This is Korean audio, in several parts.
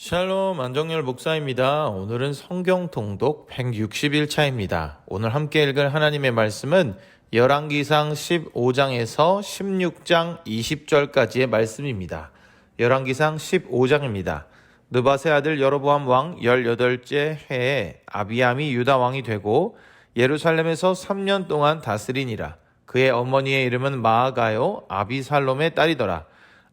샬롬 안정열 목사입니다. 오늘은 성경 통독 160일차입니다. 오늘 함께 읽을 하나님의 말씀은 열왕기상 15장에서 16장 20절까지의 말씀입니다. 열왕기상 15장입니다. 느바세 아들 여로보암 왕 18째 해에 아비암이 유다 왕이 되고 예루살렘에서 3년 동안 다스리니라. 그의 어머니의 이름은 마아가요 아비살롬의 딸이더라.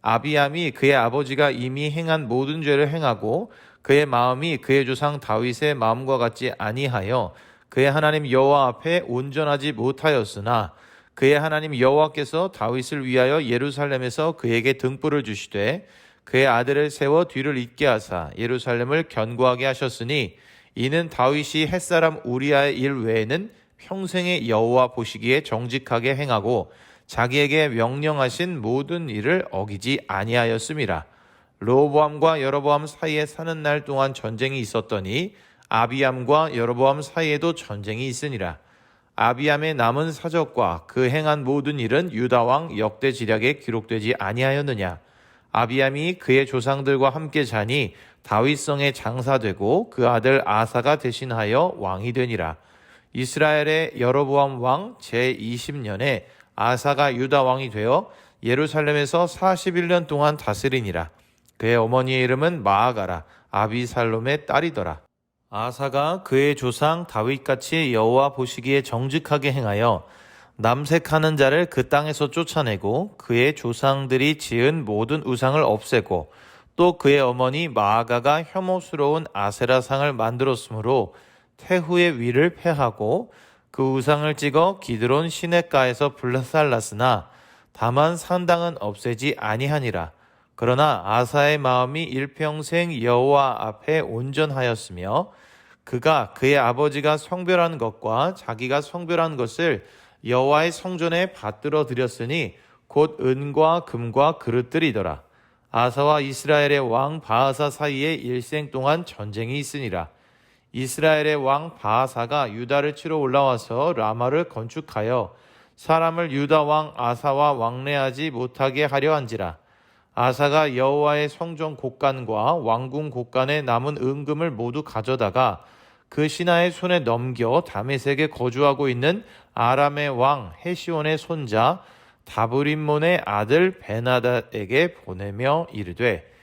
아비암이 그의 아버지가 이미 행한 모든 죄를 행하고 그의 마음이 그의 조상 다윗의 마음과 같지 아니하여 그의 하나님 여호와 앞에 온전하지 못하였으나 그의 하나님 여호와께서 다윗을 위하여 예루살렘에서 그에게 등불을 주시되 그의 아들을 세워 뒤를 잇게 하사 예루살렘을 견고하게 하셨으니 이는 다윗이 햇사람 우리아의 일 외에는 평생의 여호와 보시기에 정직하게 행하고 자기에게 명령하신 모든 일을 어기지 아니하였음이라. 로보암과 여로보암 사이에 사는 날 동안 전쟁이 있었더니 아비암과 여로보암 사이에도 전쟁이 있으니라. 아비암의 남은 사적과 그 행한 모든 일은 유다 왕 역대 지략에 기록되지 아니하였느냐. 아비암이 그의 조상들과 함께 자니 다윗성에 장사되고 그 아들 아사가 대신하여 왕이 되니라. 이스라엘의 여로보암 왕 제20년에 아사가 유다 왕이 되어 예루살렘에서 41년 동안 다스리니라. 그의 어머니의 이름은 마아가라 아비살롬의 딸이더라. 아사가 그의 조상 다윗같이 여호와 보시기에 정직하게 행하여 남색하는 자를 그 땅에서 쫓아내고 그의 조상들이 지은 모든 우상을 없애고 또 그의 어머니 마아가가 혐오스러운 아세라상을 만들었으므로 태후의 위를 패하고 그 우상을 찍어 기드론 시냇가에서 불살랐으나 다만 산당은 없애지 아니하니라. 그러나 아사의 마음이 일평생 여호와 앞에 온전하였으며 그가 그의 아버지가 성별한 것과 자기가 성별한 것을 여호와의 성전에 받들어 드렸으니 곧 은과 금과 그릇들이더라. 아사와 이스라엘의 왕 바하사 사이에 일생 동안 전쟁이 있으니라. 이스라엘의 왕 바하사가 유다를 치러 올라와서 라마를 건축하여 사람을 유다 왕 아사와 왕래하지 못하게 하려 한지라. 아사가 여호와의 성전 곳간과 왕궁 곳간에 남은 은금을 모두 가져다가 그 신하의 손에 넘겨 다메섹에 거주하고 있는 아람의 왕 헤시온의 손자 다브림몬의 아들 베나다에게 보내며 이르되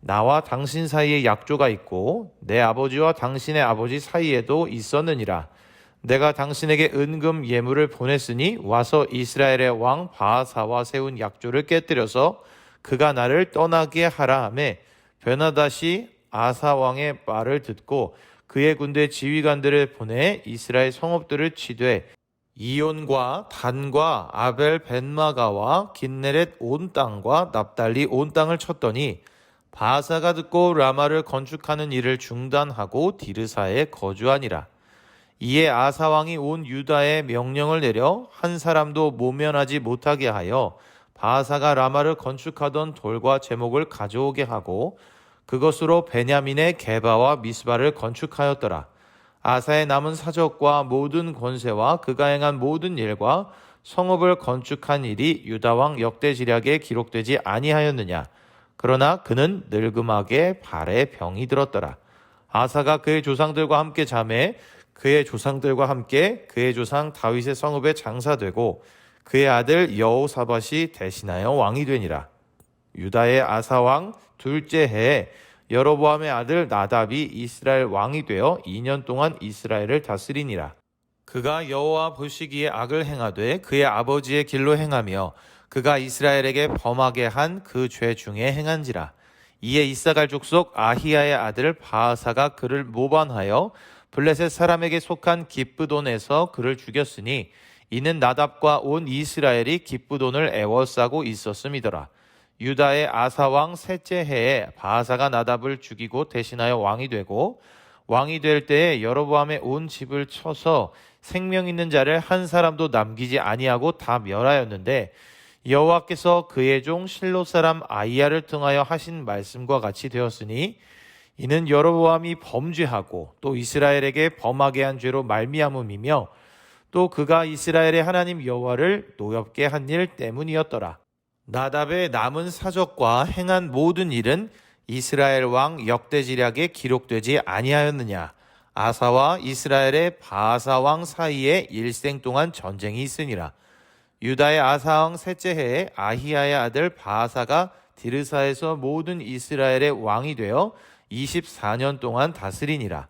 나와 당신 사이에 약조가 있고 내 아버지와 당신의 아버지 사이에도 있었느니라. 내가 당신에게 은금 예물을 보냈으니 와서 이스라엘의 왕 바하사와 세운 약조를 깨뜨려서 그가 나를 떠나게 하라 하매 베나다시 아사 왕의 말을 듣고 그의 군대 지휘관들을 보내 이스라엘 성읍들을 치되 이온과 단과 아벨 벤마가와 긴네렛 온 땅과 납달리 온 땅을 쳤더니 바사가 듣고 라마를 건축하는 일을 중단하고 디르사에 거주하니라. 이에 아사 왕이 온 유다에 명령을 내려 한 사람도 모면하지 못하게 하여 바사가 라마를 건축하던 돌과 제목을 가져오게 하고 그것으로 베냐민의 게바와 미스바를 건축하였더라. 아사의 남은 사적과 모든 권세와 그가 행한 모든 일과 성읍을 건축한 일이 유다 왕 역대 지략에 기록되지 아니하였느냐. 그러나 그는 늙음하게 발에 병이 들었더라. 아사가 그의 조상들과 함께 잠에 그의 조상들과 함께 그의 조상 다윗의 성읍에 장사되고 그의 아들 여호사밧이 대신하여 왕이 되니라. 유다의 아사 왕 둘째 해에 여로보암의 아들 나답이 이스라엘 왕이 되어 2년 동안 이스라엘을 다스리니라. 그가 여호와 보시기에 악을 행하되 그의 아버지의 길로 행하며 그가 이스라엘에게 범하게 한 그 죄 중에 행한지라. 이에 이사갈 족속 아히야의 아들 바하사가 그를 모반하여 블레셋 사람에게 속한 기쁘돈에서 그를 죽였으니 이는 나답과 온 이스라엘이 기쁘돈을 애워싸고 있었음이더라. 유다의 아사왕 셋째 해에 바하사가 나답을 죽이고 대신하여 왕이 되고 왕이 될 때에 여로보암의 온 집을 쳐서 생명 있는 자를 한 사람도 남기지 아니하고 다 멸하였는데 여호와께서 그의 종 실로 사람 아이야를 통하여 하신 말씀과 같이 되었으니 이는 여로보암이 범죄하고 또 이스라엘에게 범하게 한 죄로 말미암음이며 또 그가 이스라엘의 하나님 여호와를 노엽게 한 일 때문이었더라. 나답의 남은 사적과 행한 모든 일은 이스라엘 왕 역대지략에 기록되지 아니하였느냐? 아사와 이스라엘의 바사 왕 사이에 일생 동안 전쟁이 있으니라. 유다의 아사 왕 셋째 해에 아히야의 아들 바사가 디르사에서 모든 이스라엘의 왕이 되어 24년 동안 다스리니라.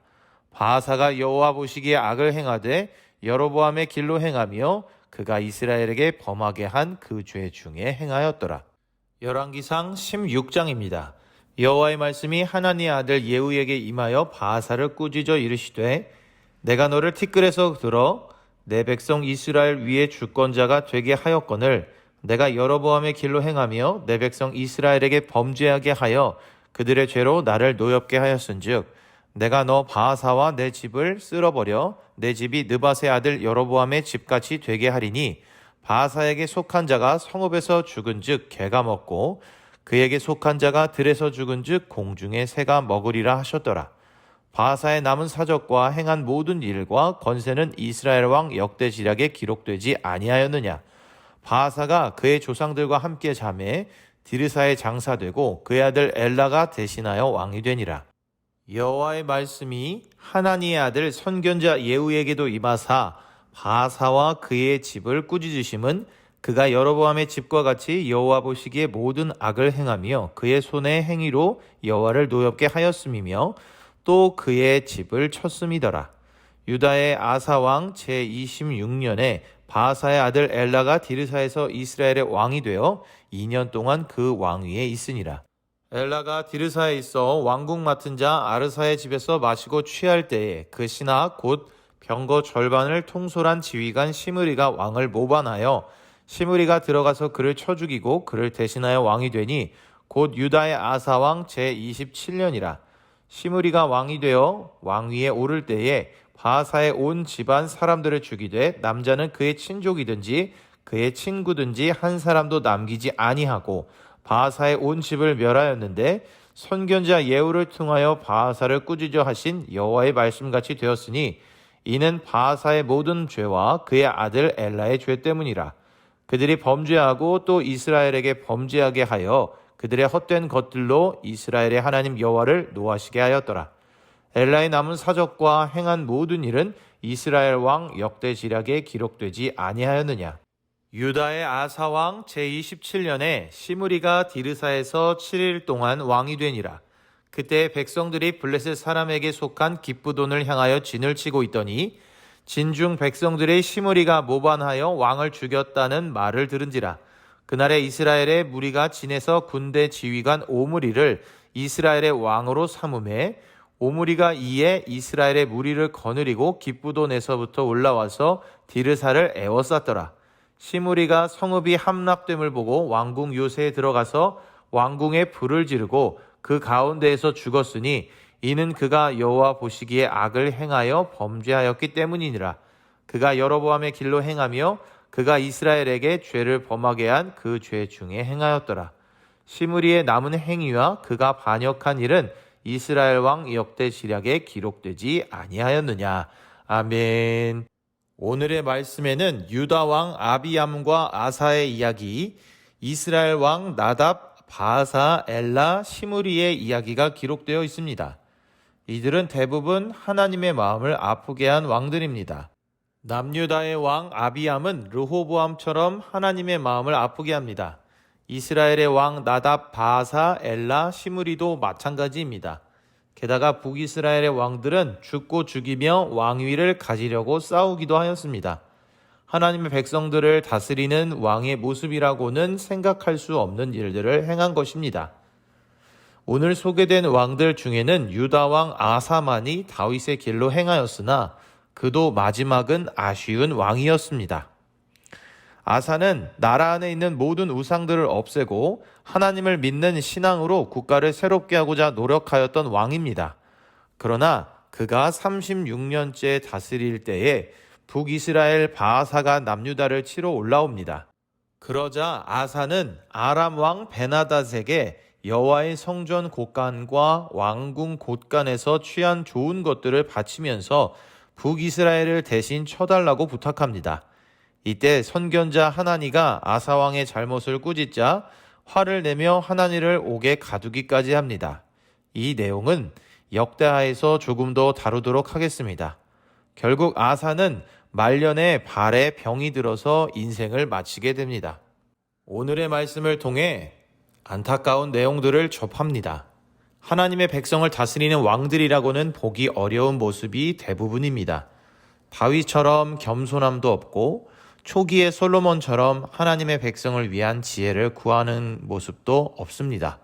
바사가 여호와 보시기에 악을 행하되 여로보암의 길로 행하며 그가 이스라엘에게 범하게 한 그 죄 중에 행하였더라. 열왕기상 16장입니다. 여호와의 말씀이 하나님의 아들 예후에게 임하여 바사를 꾸짖어 이르시되 내가 너를 티끌에서 들어 내 백성 이스라엘 위에 주권자가 되게 하였거늘 내가 여로보암의 길로 행하며 내 백성 이스라엘에게 범죄하게 하여 그들의 죄로 나를 노엽게 하였은즉 내가 너 바하사와 내 집을 쓸어버려 내 집이 느바세 아들 여로보암의 집같이 되게 하리니 바하사에게 속한 자가 성읍에서 죽은즉 개가 먹고 그에게 속한 자가 들에서 죽은즉 공중의 새가 먹으리라 하셨더라. 바하사의 남은 사적과 행한 모든 일과 건세는 이스라엘 왕 역대 지략에 기록되지 아니하였느냐. 바하사가 그의 조상들과 함께 잠에 디르사에 장사되고 그의 아들 엘라가 대신하여 왕이 되니라. 여호와의 말씀이 하나니의 아들 선견자 예후에게도 임하사 바사와 그의 집을 꾸짖으심은 그가 여로보암의 집과 같이 여호와 보시기에 모든 악을 행하며 그의 손의 행위로 여호와를 노엽게 하였음이며 또 그의 집을 쳤음이더라. 유다의 아사 왕 제26년에 바사의 아들 엘라가 디르사에서 이스라엘의 왕이 되어 2년 동안 그 왕위에 있으니라. 엘라가 디르사에 있어 왕궁 맡은 자 아르사의 집에서 마시고 취할 때에 그 신하 곧 병거 절반을 통솔한 지휘관 시므리가 왕을 모반하여 시므리가 들어가서 그를 쳐 죽이고 그를 대신하여 왕이 되니 곧 유다의 아사 왕 제27년이라 시므리가 왕이 되어 왕위에 오를 때에 바사의 온 집안 사람들을 죽이되 남자는 그의 친족이든지 그의 친구든지 한 사람도 남기지 아니하고 바하사의 온 집을 멸하였는데 선견자 예후를 통하여 바하사를 꾸짖어 하신 여호와의 말씀같이 되었으니 이는 바하사의 모든 죄와 그의 아들 엘라의 죄 때문이라. 그들이 범죄하고 또 이스라엘에게 범죄하게 하여 그들의 헛된 것들로 이스라엘의 하나님 여호와를 노하시게 하였더라 엘라의 남은 사적과 행한 모든 일은 이스라엘 왕 역대 지략에 기록되지 아니하였느냐 유다의 아사 왕 제27년에 시므리가 디르사에서 7일 동안 왕이 되니라. 그때 백성들이 블레셋 사람에게 속한 기쁘돈을 향하여 진을 치고 있더니 진중 백성들의 시므리가 모반하여 왕을 죽였다는 말을 들은지라. 그날에 이스라엘의 무리가 진에서 군대 지휘관 오므리를 이스라엘의 왕으로 삼음해 오므리가 이에 이스라엘의 무리를 거느리고 기쁘돈에서부터 올라와서 디르사를 애워쌌더라. 시므리가 성읍이 함락됨을 보고 왕궁 요새에 들어가서 왕궁에 불을 지르고 그 가운데에서 죽었으니 이는 그가 여호와 보시기에 악을 행하여 범죄하였기 때문이니라. 그가 여로보암의 길로 행하며 그가 이스라엘에게 죄를 범하게 한 그 죄 중에 행하였더라. 시므리의 남은 행위와 그가 반역한 일은 이스라엘 왕 역대 시략에 기록되지 아니하였느냐. 아멘. 오늘의 말씀에는 유다 왕 아비암과 아사의 이야기, 이스라엘 왕 나답, 바사, 엘라, 시므리의 이야기가 기록되어 있습니다. 이들은 대부분 하나님의 마음을 아프게 한 왕들입니다. 남유다의 왕 아비암은 르호보암처럼 하나님의 마음을 아프게 합니다. 이스라엘의 왕 나답, 바사, 엘라, 시므리도 마찬가지입니다. 게다가 북이스라엘의 왕들은 죽고 죽이며 왕위를 가지려고 싸우기도 하였습니다. 하나님의 백성들을 다스리는 왕의 모습이라고는 생각할 수 없는 일들을 행한 것입니다. 오늘 소개된 왕들 중에는 유다 왕 아사만이 다윗의 길로 행하였으나 그도 마지막은 아쉬운 왕이었습니다. 아사는 나라 안에 있는 모든 우상들을 없애고 하나님을 믿는 신앙으로 국가를 새롭게 하고자 노력하였던 왕입니다. 그러나 그가 36년째 다스릴 때에 북이스라엘 바하사가 남유다를 치러 올라옵니다. 그러자 아사는 아람 왕 베나닷에게 여호와의 성전 곳간과 왕궁 곳간에서 취한 좋은 것들을 바치면서 북이스라엘을 대신 쳐달라고 부탁합니다. 이때 선견자 하나니가 아사왕의 잘못을 꾸짖자 화를 내며 하나니를 옥에 가두기까지 합니다. 이 내용은 역대하에서 조금 더 다루도록 하겠습니다. 결국 아사는 말년에 발에 병이 들어서 인생을 마치게 됩니다. 오늘의 말씀을 통해 안타까운 내용들을 접합니다. 하나님의 백성을 다스리는 왕들이라고는 보기 어려운 모습이 대부분입니다. 다윗처럼 겸손함도 없고 초기의 솔로몬처럼 하나님의 백성을 위한 지혜를 구하는 모습도 없습니다.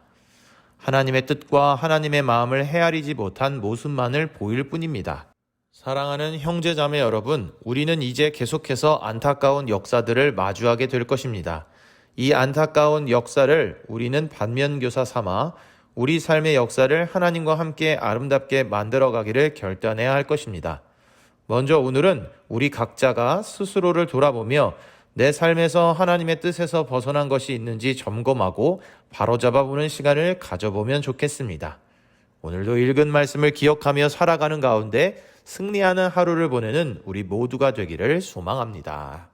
하나님의 뜻과 하나님의 마음을 헤아리지 못한 모습만을 보일 뿐입니다. 사랑하는 형제 자매 여러분, 우리는 이제 계속해서 안타까운 역사들을 마주하게 될 것입니다. 이 안타까운 역사를 우리는 반면교사 삼아 우리 삶의 역사를 하나님과 함께 아름답게 만들어 가기를 결단해야 할 것입니다. 먼저 오늘은 우리 각자가 스스로를 돌아보며 내 삶에서 하나님의 뜻에서 벗어난 것이 있는지 점검하고 바로잡아 보는 시간을 가져보면 좋겠습니다. 오늘도 읽은 말씀을 기억하며 살아가는 가운데 승리하는 하루를 보내는 우리 모두가 되기를 소망합니다.